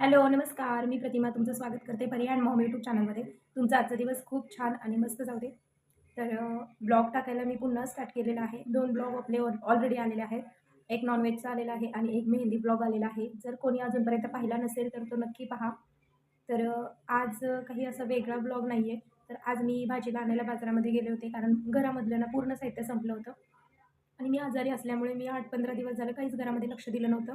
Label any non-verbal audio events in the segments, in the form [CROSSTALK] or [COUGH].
Hello नमस्कार. मी प्रतिमा तुमचं स्वागत करते पर्याय मॉम यूट्यूब चॅनलमध्ये. तुमचा आजचा दिवस खूप छान आणि मस्त जाऊ दे. तर ब्लॉग टाकायला मी पुन्हा स्टार्ट केलेला आहे. दोन ब्लॉग आपले ऑलरेडी आलेले आहेत. एक नॉनव्हेजचा आलेला आहे आणि एक मेहंदी ब्लॉग आलेला आहे. जर कोणी अजूनपर्यंत पाहिला नसेल तर तो नक्की पहा. तर आज काही असा वेगळा ब्लॉग नाही आहे तर आज मी भाजीला आणायला बाजारामध्ये गेले होते कारण घरामधलं ना पूर्ण साहित्य संपलं होतं. आणि मी आजारी असल्यामुळे मी आठ पंधरा दिवस झालं काहीच घरामध्ये लक्ष दिलं नव्हतं.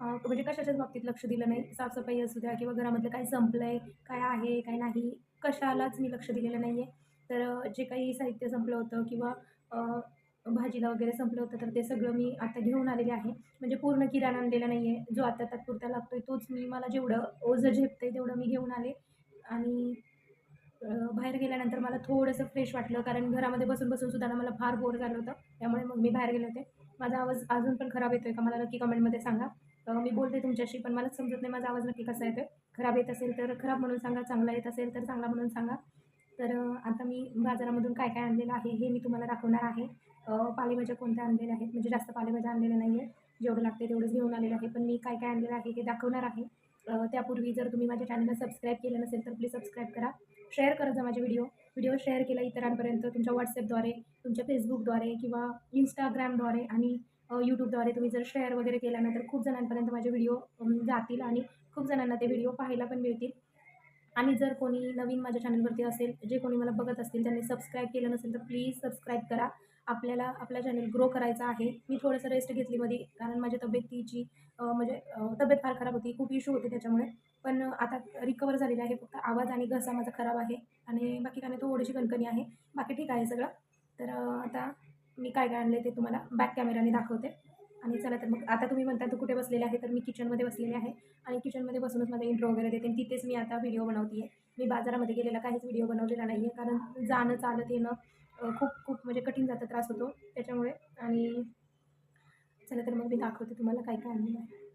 म्हणजे कशाच्याच बाबतीत लक्ष दिलं नाही? साफसफाई असू द्या किंवा घरामधलं काय संपलं आहे काय आहे काय नाही कशालाच मी लक्ष दिलेलं नाही आहे तर जे काही साहित्य संपलं होतं किंवा भाजीला वगैरे संपलं होतं तर ते सगळं मी आता घेऊन आलेले आहे. म्हणजे पूर्ण किराणा आणलेला नाही आहे जो आता तात्पुरता लागतो आहे तोच मी मला जेवढं ओझं झेपतं आहे तेवढं मी घेऊन आले. आणि बाहेर गेल्यानंतर मला थोडंसं फ्रेश वाटलं कारण घरामध्ये बसून बसून सुद्धा मला फार बोर झालं होतं. त्यामुळे मग मी बाहेर गेले होते. माझा आवाज अजून पण खराब येतो आहे का? मला नक्की कमेंटमध्ये सांगा. मी बोलते तुमच्याशी पण मला समजत नाही माझा आवाज नक्की कसा येतो खराब येत असेल तर खराब म्हणून सांगा चांगला येत असेल तर चांगला म्हणून सांगा. तर आता मी बाजारामधून काय काय आणलेलं आहे हे मी तुम्हाला दाखवणार आहे. पालेभाज्या कोणत्या आणलेल्या आहेत? म्हणजे जास्त पालेभाज्या आणलेल्या नाही आहे जेवढं लागते तेवढंच घेऊन आलेलं आहे. पण मी काय काय आणलेलं आहे हे दाखवणार आहे. त्यापूर्वी जर तुम्ही माझ्या चॅनलला सबस्क्राईब केलं नसेल तर प्लीज सबस्क्राईब करा. शेअर करा जा माझे व्हिडिओ व्हिडिओ शेअर केला इतरांपर्यंत तुमच्या व्हॉट्सअपद्वारे तुमच्या फेसबुकद्वारे किंवा इंस्टाग्रामद्वारे आणि यूट्यूबद्वारे तुम्ही जर शेअर वगैरे केला ना तर खूप जणांपर्यंत माझे व्हिडिओ जातील आणि खूप जणांना ते व्हिडिओ पाहायला पण मिळतील. आणि जर कोणी नवीन माझ्या चॅनलवरती असेल जे कोणी मला बघत असतील त्यांनी सबस्क्राईब केलं नसेल तर प्लीज सबस्क्राईब करा. आपल्याला आपला चॅनल ग्रो करायचा आहे. मी थोडंसं रेस्ट घेतली मध्ये कारण माझ्या तब्येतीची म्हणजे तब्येत फार खराब होती. खूप इश्यू होते त्याच्यामुळे. पण आता रिकवर झालेला आहे. फक्त आवाज आणि घसा माझा खराब आहे. आणि बाकी काही नाही थोडीशी कणकणी आहे. बाकी ठीक आहे सगळं. तर आता मी काय काय आणले ते तुम्हाला बॅक कॅमेराने दाखवते. आणि चला तर मग आता तुम्ही म्हणता तू कुठे बसलेले आहे? तर मी किचनमध्ये बसलेले आहे. आणि किचनमध्ये बसूनच माझा इंट्रो वगैरे देते. आणि तिथेच मी आता व्हिडिओ बनवते आहे मी बाजारामध्ये गेलेला काहीच व्हिडिओ बनवलेला नाही आहे कारण जाणं चालत येणं खूप खूप म्हणजे कठीण जातं त्रास होतो त्याच्यामुळे. आणि चला तर मग मी दाखवते तुम्हाला काय काय आणलेलं आहे.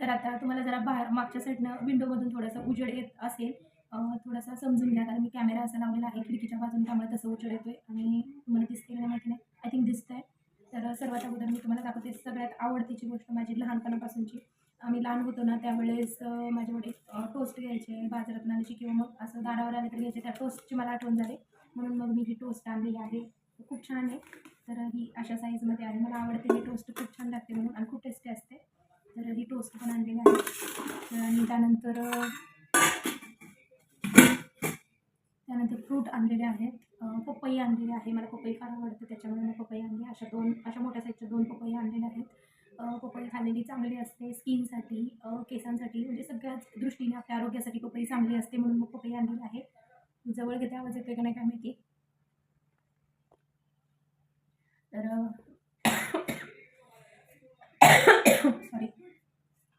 तर आता तुम्हाला जरा बाहेर मागच्या साईडनं विंडोमधून थोडासा उजेड येत असेल थोडासा समजून घ्या. कारण मी कॅमेरा असा लावलेला आहे खिडकीच्या बाजून त्यामुळे तसं येतो येतोय आणि तुम्हाला दिसते का नाही माहिती नाही. आय थिंक दिसतं आहे तर सर्वात अगोदर मी तुम्हाला दाखवते सगळ्यात आवडतीची गोष्ट माझी लहानपणापासूनची. आम्ही लहान होतो ना त्यावेळेस माझ्याकडे टोस्ट घ्यायचे बाजारातून आणायचे किंवा मग असं दारावर आले तर घ्यायचे. त्या टोस्टची मला आठवण झाली. म्हणून मग मी ही टोस्ट आणलेली आहे. खूप छान आहे. तर ही अशा साईजमध्ये आहे. मला आवडते ही टोस्ट खूप छान लागते म्हणून आणि खूप टेस्टी असते. तर ही टोस्ट पण आणलेली आहे. आणि त्यानंतर त्यानंतर फ्रूट आणलेले आहेत. पपई आणलेली आहे. मला पपई फार आवडते. त्याच्यामुळे मी पपई आणली अशा दोन अशा मोठ्या साईजच्या दोन पपई आणलेल्या आहेत. पपई खाल्लेली चांगली असते. स्किनसाठी केसांसाठी म्हणजे सगळ्याच दृष्टीने आपल्या आरोग्यासाठी पपई चांगली असते म्हणून मग पपई आणलेली आहे. जवळ घेते. आवाज येते का नाही काय माहिती? तर सॉरी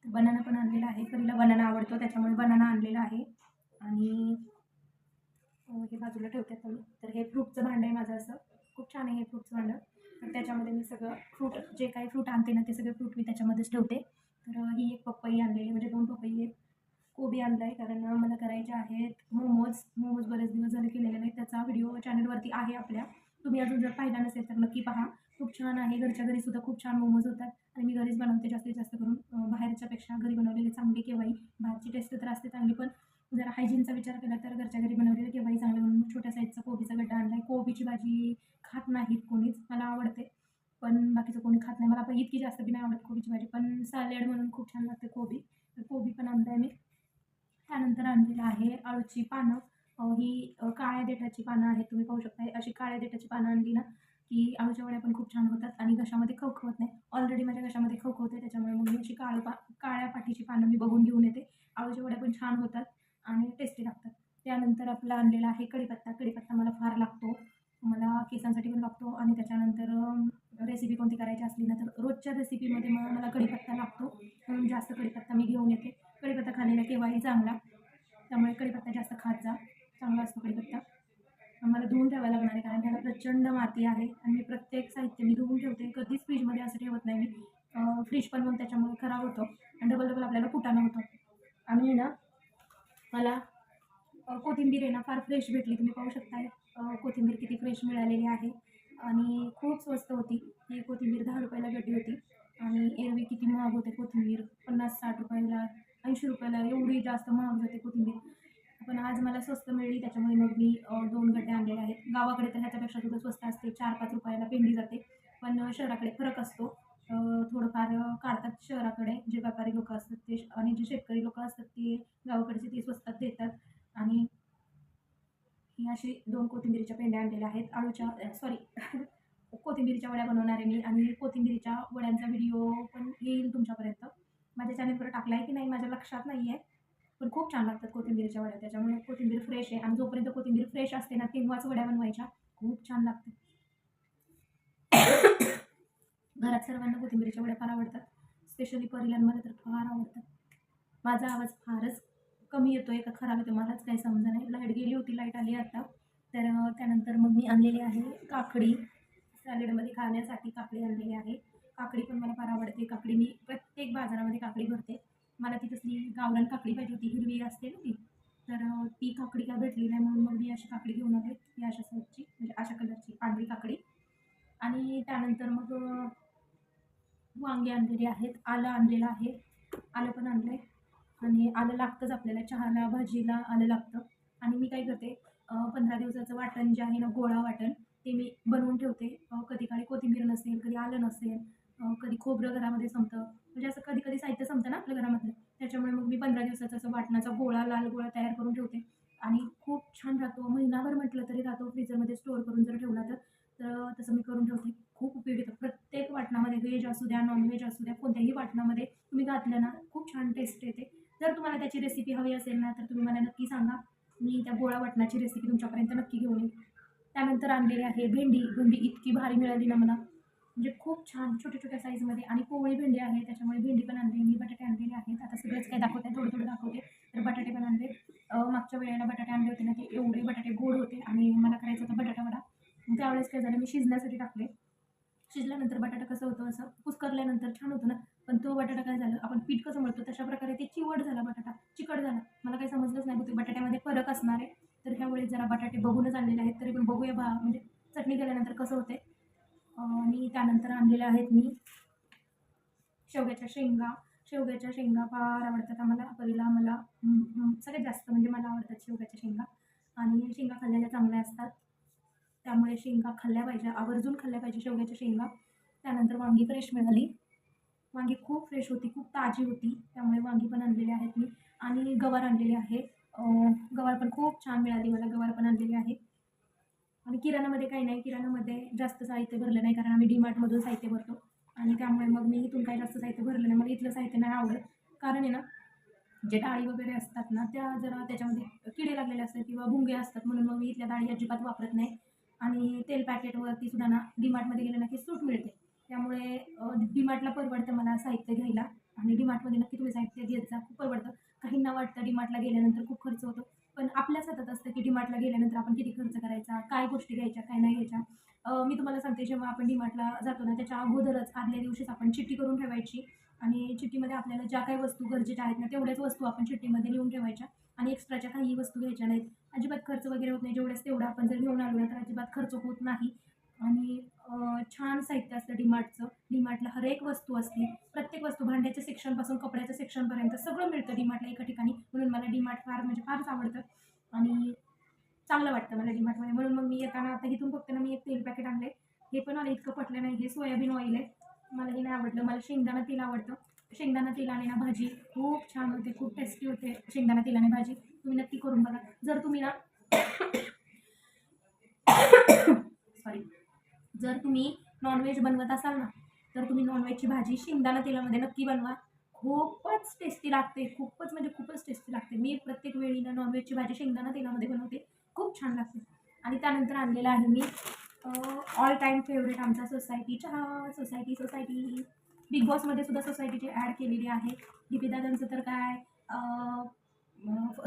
बनाना पण आणलेला आहे. परीला बनाना आवडतो. त्याच्यामुळे बनाना आणलेला आहे. आणि हो, हे बाजूला ठेवते आता मी. तर हे फ्रूटचं भांडं आहे माझं असं. खूप छान आहे हे फ्रूटचं भांडं. तर त्याच्यामध्ये मी सगळं फ्रूट जे काही फ्रूट आणते ना ते सगळे फ्रूट मी त्याच्यामध्येच ठेवते. तर ही एक पपई आणलेली म्हणजे दोन पपई आहेत. कोबी आणलं आहे कारण मला करायचे आहेत मोमोज. मोमोज बरेच दिवस झाले केलेले नाही त्याचा व्हिडिओ चॅनलवरती आहे आपल्या. तुम्ही अजून जर पाहिला नसेल तर नक्की पहा. खूप छान आहे. घरच्या घरी सुद्धा खूप छान मोमोज होतात. आणि मी घरीच बनवते जास्तीत जास्त करून बाहेरच्यापेक्षा घरी बनवलेले चांगले केव्हाही. बाहेरची टेस्ट तर असते चांगली पण जर हायजीनचा विचार केला तर घरच्या घरी बनवलेलं केव्हाही चांगलं म्हणून छोट्या साईजचा कोबीचा गड्डा आणला आहे कोबीची भाजी खात नाहीत कोणीच मला आवडते. पण बाकीचं कोणी खात नाही. मला पण इतकी जास्त बी नाही आवडत कोबीची भाजी. पण सॅलड म्हणून खूप छान लागते कोबी. तर कोबी पण आणलं आहे मी त्यानंतर आणलेलं आहे अळूची पानं. ही काळ्या देठाची पानं आहेत. तुम्ही पाहू शकता अशी काळ्या देठाची पानं आणली ना की आळूच्या वड्या पण खूप छान होतात आणि घशामध्ये खवखवत नाही. ऑलरेडी माझ्या घशामध्ये खवखवते त्याच्यामुळे मग मी अशी काळ पा काळ्या पाठीची पानं मी बघून घेऊन येते. आळूच्या वड्या पण छान होतात. आणि टेस्टी लागतात. त्यानंतर आपला आणलेला आहे कढीपत्ता. कढीपत्ता मला फार लागतो. मला केसांसाठी पण लागतो आणि त्याच्यानंतर रेसिपी कोणती करायची असली ना तर रोजच्या रेसिपीमध्ये मग मला कढीपत्ता लागतो. म्हणून जास्त कढीपत्ता मी घेऊन येते. कढीपत्ता खाल्लेला केव्हाही चांगला. त्यामुळे कढीपत्ता जास्त खात जा. चांगला असतो कढीपत्ता. मला धुवून ठेवायला लागणार आहे कारण त्याला प्रचंड माती आहे आणि मी प्रत्येक साहित्य मी धुवून ठेवते कधीच फ्रीजमध्ये असं ठेवत नाही मी फ्रीज पण मग त्याच्यामुळे खराब होतो आणि डबल डबल आपल्याला कुटाणं होतं आणि ना मला अ, कोथिंबीर आहे ना फार फ्रेश भेटली तुम्ही पाहू शकताय. कोथिंबीर किती फ्रेश मिळालेली आहे. आणि खूप स्वस्त होती. ही कोथिंबीर दहा रुपयाला गड्डी होती. आणि एरवी किती महाग होते कोथिंबीर. पन्नास साठ रुपयाला ऐंशी रुपयाला एवढी जास्त महाग जाते कोथिंबीर. पण आज मला स्वस्त मिळली. त्याच्यामुळे मग मी दोन गड्डे आणलेले आहेत. गावाकडे तर ह्याच्यापेक्षा सुद्धा स्वस्त असते. चार पाच रुपयाला पेंडी जाते. पण शहराकडे फरक असतो. थोडंफार काढतात शहराकडे. जे व्यापारी लोक असतात ते आणि जे शेतकरी लोक असतात ते गावाकडचे ते स्वस्तात देतात. आणि ही अशी दोन कोथिंबीरीच्या पेंड्या आणलेल्या आहेत. आळूच्या सॉरी [LAUGHS] कोथिंबीरीच्या वड्या बनवणार आहे मी आणि कोथिंबीरीच्या वड्यांचा व्हिडिओ पण येईल तुमच्यापर्यंत. माझ्या चॅनलवर टाकला आहे की नाही माझ्या लक्षात नाही आहे पण खूप छान लागतात कोथिंबीरीच्या वड्या. त्याच्यामुळे कोथिंबीर फ्रेश आहे आणि जोपर्यंत कोथिंबीर फ्रेश असते ना तेव्हाच वड्या बनवायच्या. खूप छान लागते [COUGHS] घरात सर्वांना कोथिंबीरीच्या वड्या फार आवडतात. स्पेशली परिलांमध्ये तर फार आवडतात. माझा आवाज फारच कमी येतो आहे का खराब येतो मलाच काही समजा नाही. लाइट गेली होती लाइट आली आता. तर त्यानंतर मग मी आणलेली आहे काकडी. सॅलेडमध्ये खाण्यासाठी काकडी आणलेली आहे. काकडी पण मला फार आवडते. काकडी मी प्रत्येक बाजारामध्ये काकडी भरते. मला ती तसली गावरान काकडी पाहिजे होती. हिरवी असते ना ती. तर ती काकडी काय भेटली नाही म्हणून मग मी अशी काकडी घेऊन आले. ही अशा साईजची म्हणजे अशा कलरची पांढरी काकडी. आणि त्यानंतर मग वांगे आणलेली आहेत. आलं आणलेलं आहे. आलं पण आणलं आहे आणि आलं लागतंच आपल्याला. चहाला भाजीला आलं लागतं. आणि मी काय करते पंधरा दिवसाचं वाटण जे आहे ना गोळा वाटण ते मी बनवून ठेवते. कधी काळी कोथिंबीर नसेल कधी आलं नसेल कधी खोबरं घरामध्ये संपतं. म्हणजे असं कधी कधी साहित्य संपतं ना आपल्या घरामधलं. त्याच्यामुळे मग मी पंधरा दिवसाचा असं वाटणाचा गोळा लाल गोळा तयार करून ठेवते. आणि खूप छान राहतो. महिनाभर म्हटलं तरी राहतो. फ्रीजरमध्ये स्टोअर करून जर ठेवला तर तर तसं मी करून ठेवते. खूप उपयोगी येतो. प्रत्येक वाटणामध्ये व्हेज असू द्या नॉनव्हेज असू द्या कोणत्या वाटणामध्ये तुम्ही घातलं ना खूप छान टेस्ट येते जर तुम्हाला त्याची रेसिपी हवी असेल ना तर तुम्ही मला नक्की सांगा मी त्या गोळा वाटणाची रेसिपी तुमच्यापर्यंत नक्की घेऊन येईल त्यानंतर आणलेली आहे. भेंडी भेंडी इतकी भारी मिळाली ना मला. म्हणजे खूप छान छोट्या छोट्या साईजमध्ये आणि कोवळी भेंडी आहे त्याच्यामुळे भेंडी पण आणली. मी बटाटे आणलेले आहेत. आता सगळंच काही दाखवते. थोडं थोडं दाखवते. तर बटाटे पण आणले. मागच्या वेळेला बटाटे आणले होते ना ते. एवढे बटाटे गोड होते. आणि मला करायचं होतं बटाटा वडा. त्यावेळेस काय झालं? मी शिजण्यासाठी टाकले. शिजल्यानंतर बटाटा कसं होतं? असं पुस्करल्यानंतर छान होतं ना. पण तो बटाटा काय झालं? आपण पीठ कसं मळतो? तशा प्रकारे ते चिवट झाला बटाटा. चिकट झाला. मला काही समजलंच नाही. होते बटाट्यामध्ये फरक असणार आहे. तर ह्यावेळेस जरा बटाटे बघूनच आणलेले आहेत तरी पण बघूया बा म्हणजे चटणी केल्यानंतर कसं होते आणि त्यानंतर आणलेले आहेत मी शेवग्याच्या शेंगा. शेवग्याच्या शेंगा फार आवडतात आम्हाला पहिला मला सगळ्यात जास्त म्हणजे मला आवडतात शेवग्याच्या शेंगा. आणि शेंगा खाल्लेल्या चांगल्या असतात. त्यामुळे शेंगा खाल्ल्या पाहिजे आवर्जून खाल्ल्या पाहिजे शेवग्याच्या शेंगा. त्यानंतर वांगी फ्रेश मिळाली. वांगी खूप फ्रेश होती खूप ताजी होती. त्यामुळे वांगी पण आणलेली आहेत मी. आणि गवार आणलेली आहे गवार पण खूप छान मिळाली मला गवार पण आणलेली आहे. आणि किराणामध्ये काही नाही किराणामध्ये जास्त साहित्य भरलं नाही कारण आम्ही डीमार्टमधून साहित्य भरतो. आणि त्यामुळे मग मी इथून काही जास्त साहित्य भरलं नाही मला इथलं साहित्य नाही आवडत. कारण आहे ना जे डाळी वगैरे असतात ना त्या जरा त्याच्यामध्ये किडे लागलेले असतात किंवा भुंगे असतात म्हणून मग मी इथल्या डाळी अजिबात वापरत नाही. आणि तेल पॅकेटवरती सुद्धा ना डीमार्टमध्ये गेलं नक्की सूट मिळते. त्यामुळे डीमार्टला परवडतं मला साहित्य घ्यायला. आणि डीमार्टमध्ये नक्की तुम्ही साहित्य घेत जा खूप परवडतं. काहींना वाटतं डीमार्टला गेल्यानंतर खूप खर्च होतो. पण आपल्याच हातात असतं की डीमार्टला गेल्यानंतर आपण किती खर्च करायचा काय गोष्टी घ्यायच्या काय नाही घ्यायच्या. मी तुम्हाला सांगते जेव्हा आपण डीमार्टला जातो ना त्याच्या अगोदरच आदल्या दिवशीच आपण चिठ्ठी करून ठेवायची. आणि चिठ्ठीमध्ये आपल्याला ज्या काही वस्तू गरजेच्या आहेत ना तेवढ्याच वस्तू आपण चिठ्ठीमध्ये लिहून ठेवायच्या. आणि एक्स्ट्राच्या काही वस्तू घ्यायच्या नाहीत. अजिबात खर्च वगैरे होत नाही. जेवढ्याच तेवढा आपण जर घेऊन आलो ना तर अजिबात खर्च होत नाही. आणि छान साहित्य असतं डीमार्टचं डीमार्टला हर एक वस्तू असते. प्रत्येक वस्तू भांड्याच्या सेक्शनपासून कपड्याच्या सेक्शनपर्यंत सगळं मिळतं डीमार्टला एका ठिकाणी. म्हणून मला डीमार्ट फार म्हणजे फारच आवडतं. आणि चांगलं वाटतं मला डीमार्टमध्ये म्हणून मग मी येताना आता इथून फक्त ना मी एक तेल पॅकेट आणले हे पण मला इतकं पटलं नाही. हे सोयाबीन ऑइल आहे. मला हे नाही आवडलं. मला शेंगदाणा तेल आवडतं. शेंगदाणा तेलाने ना भाजी. खूप छान होते. खूप टेस्टी होते शेंगदाणा तेलाने भाजी. तुम्ही नक्की करून बघा. जर तुम्ही ना [COUGHS] [COUGHS] सॉरी जर तुम्ही नॉनव्हेज बनवत असाल ना तर तुम्ही नॉनव्हेजची भाजी शेंगदाणा तेलामध्ये नक्की बनवा. खूपच टेस्टी लागते खूपच म्हणजे खूपच टेस्टी लागते. मी प्रत्येक वेळी ना नॉनव्हेजची भाजी शेंगदाणा तेलामध्ये बनवते. खूप छान लागते. आणि त्यानंतर आणलेलं आहे मी ऑल टाईम फेवरेट आमचा सोसायटी चहा सोसायटी सोसायटी बिग बॉसमध्ये सुद्धा सोसायटीची ॲड केलेली आहे. डी तर काय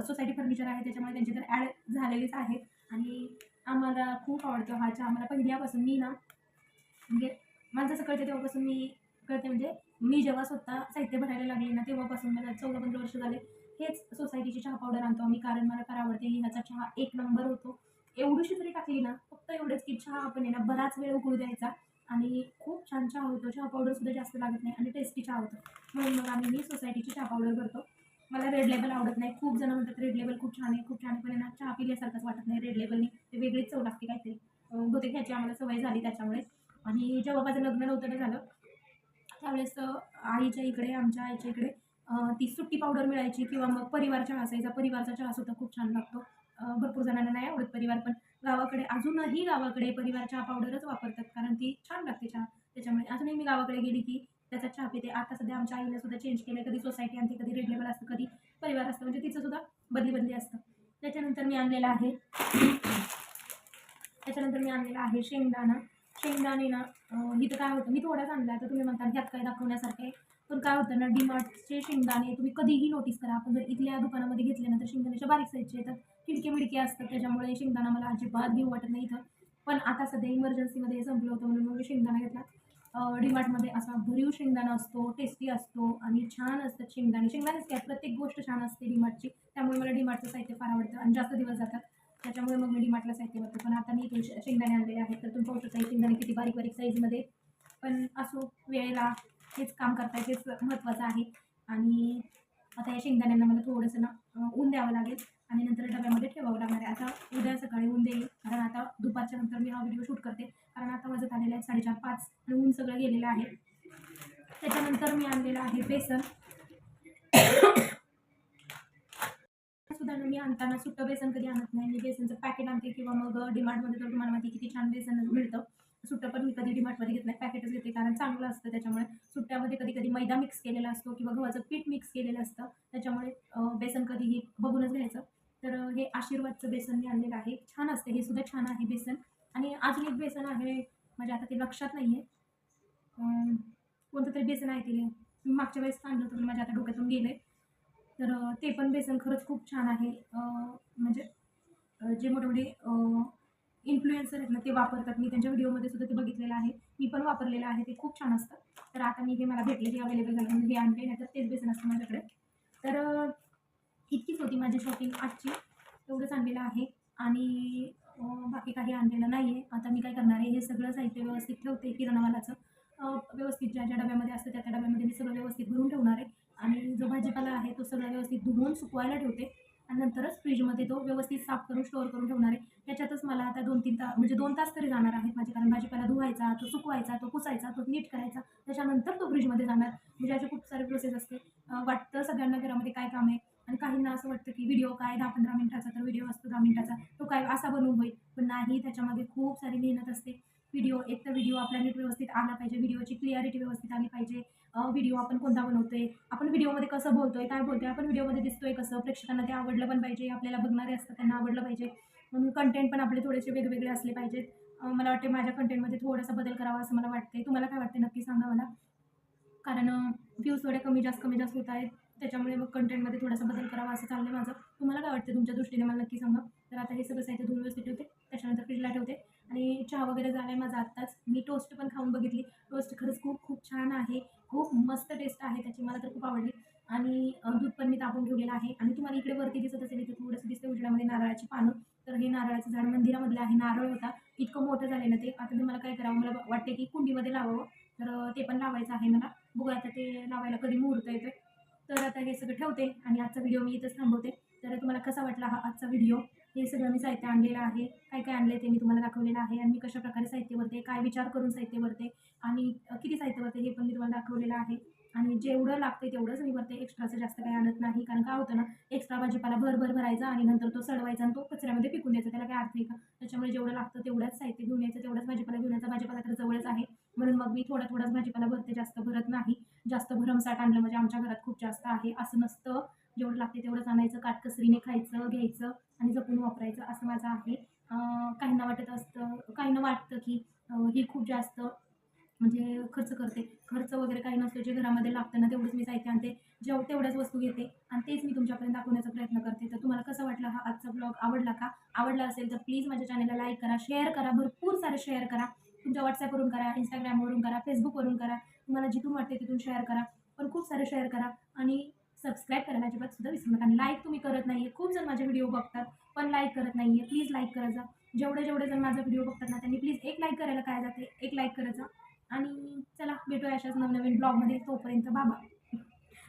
सोसायटी फर्निचर आहे त्याच्यामुळे त्यांची तर ॲड झालेलीच आहे. आणि आम्हाला खूप आवडतो हा चहा. मला पहिल्यापासून मी ना म्हणजे मला जसं कळते तेव्हापासून मी कळते म्हणजे मी जेव्हा स्वतः साहित्य भरायला लागले ना तेव्हापासून मला चौदा पंधरा वर्ष झाले. हेच सोसायटीची चहा पावडर आणतो आम्ही कारण मला फार आवडते. ह्याचा चहा एक नंबर होतो. एवढीशी जरी टाकली ना फक्त एवढंच की चहा आपण ना बराच वेळ उकळू द्यायचा. आणि खूप छान चहा होतो. चहा पावडरसुद्धा जास्त लागत नाही आणि टेस्टी चहा होतो. म्हणून मग आम्ही ही सोसायटीची चहा पावडर करतो मला रेड लेबल आवडत नाही. खूप जण म्हणतात रेड लेबल खूप छान आहे खूप छान पण यांना चहा पिल्यासारखंच वाटत नाही. रेड लेबलनी ते वेगळीच चव लागते काहीतरी. बहुतेक ह्याची आम्हाला सवय झाली त्याच्यामुळे. आणि जेव्हा माझं लग्न नव्हतं झालं त्यावेळेस आईच्या इकडे आमच्या आईच्या इकडे ती सुट्टी पावडर मिळायची किंवा मग परिवार चहा असायचा. परिवारचा चहा सुद्धा खूप छान लागतो. भरपूर जणांना नाही आवडत परिवार पण गावाकडे अजूनही गावाकडे परिवार चहा पावडरच वापरतात कारण ती छान लागते चहा. त्याच्यामुळे अजूनही मी गावाकडे गेली की त्याचा चहा पिते आता सध्या आमच्या आईने सुद्धा चेंज केलं कधी सोसायटी आणते कधी रेड लेवल असतं कधी परिवार असतं. म्हणजे तिचं सुद्धा बदली बदली असतं. त्याच्यानंतर मी आणलेलं आहे. त्याच्यानंतर मी आणलेला आहे शेंगदाणा. शेंगदाणे ना इथं काय होतं? मी थोडाच आणला तर तुम्ही म्हणता ह्यात काय दाखवण्यासारखं आहे. पण काय होतं ना डीमार्टचे शेंगदाणे तुम्ही कधीही नोटीस करा. आपण जर इथल्या दुकानामध्ये घेतल्यानंतर ना तर बारीक साईजचे येतात. खिडके मिडके असतात. त्याच्यामुळे शेंगदाणा मला अजिबात घेऊ वाटत नाही इथं. पण आता सध्या इमर्जन्सीमध्ये संपलं होतं म्हणून मग मी शेंगदाणा घेतला. डीमार्टमध्ये असा भरीव शेंगदाणा असतो टेस्टी असतो आणि छान असतात शेंगदाणे. शेंगदाणेच काय प्रत्येक गोष्ट छान असते डीमार्टची. त्यामुळे मला डीमार्टचं साहित्य फार आवडतं आणि जास्त दिवस जातात. त्याच्यामुळे मग मी डीमार्टला साहित्य बघतो पण आता मी इथून शेंगदाणे आणलेले आहेत. तर तुम्ही पाहू शकता शेंगदाणे किती बारीक बारीक साईजमध्ये पण असो वेळेला हेच काम करता हेच महत्त्वाचं आहे. आणि आता या शेंगदाण्यांना मला थोडंसं ना ऊन द्यावं लागेल. आणि नंतर डब्यामध्ये ठेवावं लागणार आहे. आता उद्या सकाळी ऊन देईल. कारण आता दुपारच्या नंतर मी हा व्हिडिओ शूट करते. कारण आता वाजत आलेला आहे साडेचार पाच आणि ऊन सगळं गेलेलं आहे. त्याच्यानंतर मी आणलेलं आहे बेसन. सुद्धा मी आणताना सुट्टं बेसन कधी आणत नाही. मी बेसनचं पॅकेट आणते किंवा मग डिमार्टमध्ये तर तुम्हाला माहिती किती छान बेसन मिळतं. सुट्टं पण मी कधी डिमार्टमध्ये घेत नाही. पॅकेटच घेते कारण चांगलं असतं त्याच्यामुळे. सुट्ट्यामध्ये कधी कधी मैदा मिक्स केलेला असतो किंवा गव्हाचं पीठ मिक्स केलेलं असतं. त्याच्यामुळे बेसन कधीही बघूनच घ्यायचं. तर हे आशीर्वादचं बेसन मी आणलेलं आहे. छान असते हे सुद्धा छान आहे बेसन. आणि अजून एक बेसन आहे माझ्या आता ते लक्षात नाही आहे कोणतं तरी बेसन आहे ते मी मागच्या वेळेस आणलं होतं माझ्या आता डोक्यातून गेलं आहे तर ते पण बेसन खरंच खूप छान आहे. म्हणजे जे मोठे मोठे इन्फ्लुएन्सर आहेत ना ते वापरतात. मी त्यांच्या व्हिडिओमध्ये सुद्धा ते बघितलेलं आहे. मी पण वापरलेलं आहे ते खूप छान असतं. तर आता मी हे मला भेटले हे अवेलेबल झालं म्हणजे हे आणले नाही तर तेच बेसन असतं माझ्याकडे. तर इतकीच होती माझी शॉपिंग आजची. एवढंच आणलेलं आहे. आणि बाकी काही आणलेलं नाही आहे आता मी काय करणार आहे? हे सगळं साहित्य व्यवस्थित ठेवते किराणावालाचं व्यवस्थित ज्या ज्या डब्यामध्ये असतं त्या त्या डब्यामध्ये मी सगळं व्यवस्थित भरून ठेवणार आहे. आणि जो भाजीपाला आहे तो सगळा व्यवस्थित धुवून सुकवायला ठेवते. आणि नंतरच फ्रीजमध्ये तो व्यवस्थित साफ करून स्टोअर करून ठेवणार आहे. त्याच्यातच मला आता दोन तीन तास म्हणजे दोन तास तरी जाणार आहेत माझे. कारण भाजीपाला धुवायचा तो सुकवायचा तो पुसायचा तो नीट करायचा. त्याच्यानंतर तो फ्रीजमध्ये जाणार. म्हणजे असे खूप सारे प्रोसेस असते. वाटतं सगळ्यांना घरामध्ये काय काम आहे. आणि काहींना असं वाटतं की व्हिडिओ काय दहा पंधरा मिनिटाचा तर व्हिडिओ असतो दहा मिनिटाचा. तो काय असा बनवून होईल. पण नाही त्याच्यामागे खूप सारी मेहनत असते. व्हिडिओ एक तर व्हिडिओ आपला नीट व्यवस्थित आला पाहिजे. व्हिडिओची क्लिअरिटी व्यवस्थित आली पाहिजे. व्हिडिओ आपण कोणता बनवतोय? आपण व्हिडिओमध्ये कसं बोलतोय? काय बोलतोय? आपण व्हिडिओमध्ये दिसतोय कसं? प्रेक्षकांना ते आवडलं पण पाहिजे. आपल्याला बघणारे असतात त्यांना आवडलं पाहिजे. म्हणून कंटेंट पण आपले थोडेसे वेगवेगळे असले पाहिजेत. मला वाटते माझ्या कंटेंटमध्ये थोडासा बदल करावा असं मला वाटते तुम्हाला काय वाटते नक्की सांगा मला. कारण व्ह्यूज थोडे कमी जास्त कमी जास्त होत आहेत. त्याच्यामुळे मग कंटेंटमध्ये थोडासा बदल करावा असं चाललं आहे माझं. तुम्हाला काय वाटतं? तुमच्या दृष्टीने मला नक्की सांगा. तर आता हे सगळं साहित्य धुवून व्यवस्थित ठेवते. त्याच्यानंतर फ्रीजला ठेवते. आणि चहा वगैरे झाला आहे माझा आत्ताच. मी टोस्ट पण खाऊन बघितली. टोस्ट खरंच खूप खूप छान आहे. खूप मस्त टेस्ट आहे. त्याची मला तर खूप आवडली. आणि दूध पण मी तापून ठेवलेलं आहे. आणि तुम्हाला इकडे वरती दिसत असेल इथे थोडंसं दिसतं उजव्यामध्ये नारळाची पानं. तर हे नारळाचं झाड मंदिरामधलं आहे. नारळ होता. इतकं मोठं झालं ना ते. आता ते मला काय करावं? मला वाटते की कुंडीमध्ये लावावं. तर ते पण लावायचं आहे मला. बघू आता ते लावायला कधी मुहूर्त येतोय. तर आता हे सगळं ठेवते आणि आजचा व्हिडिओ मी इथंच थांबवते. तर तुम्हाला कसा वाटला हा आजचा व्हिडिओ हे सगळं मी साहित्य आणलेलं आहे. काय काय आणले ते मी तुम्हाला दाखवलेलं आहे आणि मी कशा प्रकारे साहित्य भरते काय विचार करून साहित्य भरते आणि किती साहित्य वरते हे पण मी तुम्हाला दाखवलेलं आहे. आणि जेवढं लागते तेवढंच मी भरते एक्स्ट्राचं जास्त काही आणत नाही. कारण काय होतं ना एक्स्ट्रा भाजीपाला भरभर भरायचा आणि नंतर तो सडवायचा आणि तो कचऱ्यामध्ये फेकून द्यायचा. त्याला काय अर्थ आहे का? त्याच्यामुळे जेवढं लागतं तेवढंच साहित्य घेऊन यायचं. तेवढंच भाजीपाला घेऊन यायचा. भाजीपाला तर जवळच आहे. म्हणून मग मी थोडा थोडाच भाजीपाला भरते जास्त भरत नाही. जास्त भरमसाठ आणलं म्हणजे आमच्या घरात खूप जास्त आहे. असं नसतं. जेवढं लागते तेवढंच आणायचं काटकसरीने खायचं घ्यायचं आणि जपून वापरायचं असं माझं आहे. काहींना वाटत असतं काहींना वाटतं की हे ही खूप जास्त म्हणजे खर्च करते. खर्च वगैरे काही नसतो. जे घरामध्ये लागतं ना तेवढंच मी साहित्य आणते. जेव तेवढ्याच वस्तू घेते आणि तेच मी तुमच्यापर्यंत दाखवण्याचा प्रयत्न करते. तर तुम्हाला कसं वाटलं हा आजचा ब्लॉग आवडला का? आवडला असेल तर प्लीज माझ्या चॅनलला लाईक करा शेअर करा भरपूर सारे शेअर करा. तुमच्या व्हॉट्सॲपवरून करा इंस्टाग्रामवरून करा फेसबुकवरून करा. तुम्हाला जिथून वाटते तिथून शेअर करा. पण खूप सारे शेअर करा. आणि सबस्क्राईब करायला अजिबात सुद्धा विसरू नका. आणि लाईक तुम्ही करत नाही आहे खूप जण माझे व्हिडिओ बघतात पण लाईक करत नाही आहे प्लीज लाईक करत जा. जेवढे जेवढे जण माझा व्हिडिओ बघतात ना त्यांनी प्लीज एक लाईक करायला काय जाते? एक लाईक करायचा आणि चला भेटूया अशाच नवनवीन ब्लॉगमध्ये तोपर्यंत बाबा.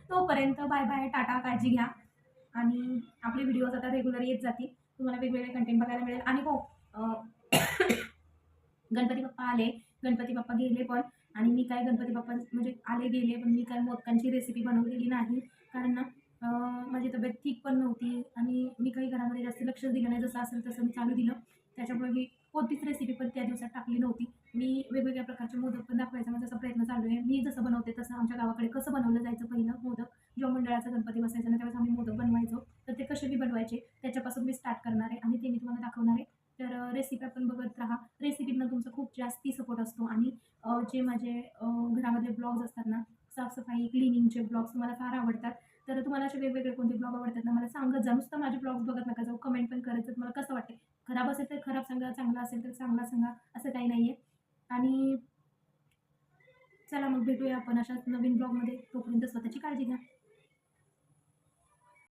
तोपर्यंत बाय बाय टाटा काळजी घ्या. आणि आपले व्हिडिओज आता रेग्युलर येत जातील. तुम्हाला वेगवेगळे कंटेंट बघायला मिळेल. आणि हो [COUGHS] गणपती बाप्पा आले. गणपती बाप्पा गेले पण. आणि मी काय गणपती बाप्पा म्हणजे आले गेले पण मी काय मोदकांची रेसिपी बनवलेली नाही. कारण ना माझी तब्येत ठीक पण नव्हती आणि मी काही घरामध्ये जास्त लक्ष दिलं नाही. जसं असेल तसं मी चालू दिलं. त्याच्यामुळे मी कोणतीच रेसिपी पण त्या दिवसात टाकली नव्हती. मी वेगवेगळ्या प्रकारचे मोदक पण दाखवायचा माझा प्रयत्न चालू आहे. मी जसं बनवते तसं आमच्या गावाकडे कसं बनवलं जायचं पहिलं मोदक? जेव्हा मंडळाचा गणपती बसायचा ना त्यावेळेस आम्ही मोदक बनवायचो. तर ते कसे बी बनवायचे त्याच्यापासून मी स्टार्ट करणार आहे आणि ते मी तुम्हाला दाखवणार आहे. तर रेसिपी आपण बघत राहा. रेसिपीतनं तुमचा खूप जास्ती सपोर्ट असतो आणि जे माझे घरामध्ये ब्लॉग्स असतात ना साफसफाई क्लिनिंगचे ब्लॉग्स मला फार आवडतात. तर तुम्हाला असे वेगवेगळे कोणते ब्लॉग आवडतात ना मला सांगत जा. नुसतं माझे ब्लॉग्स बघत नका जाऊ. कमेंट पण करायचं तुम्हाला कसं वाटते खराब असेल तर खराब सांगा चांगला असेल तर चांगला सांगा असं काही नाही आहे आणि चला मग भेटूया आपण अशाच नवीन ब्लॉगमध्ये तोपर्यंत स्वतःची काळजी घ्या.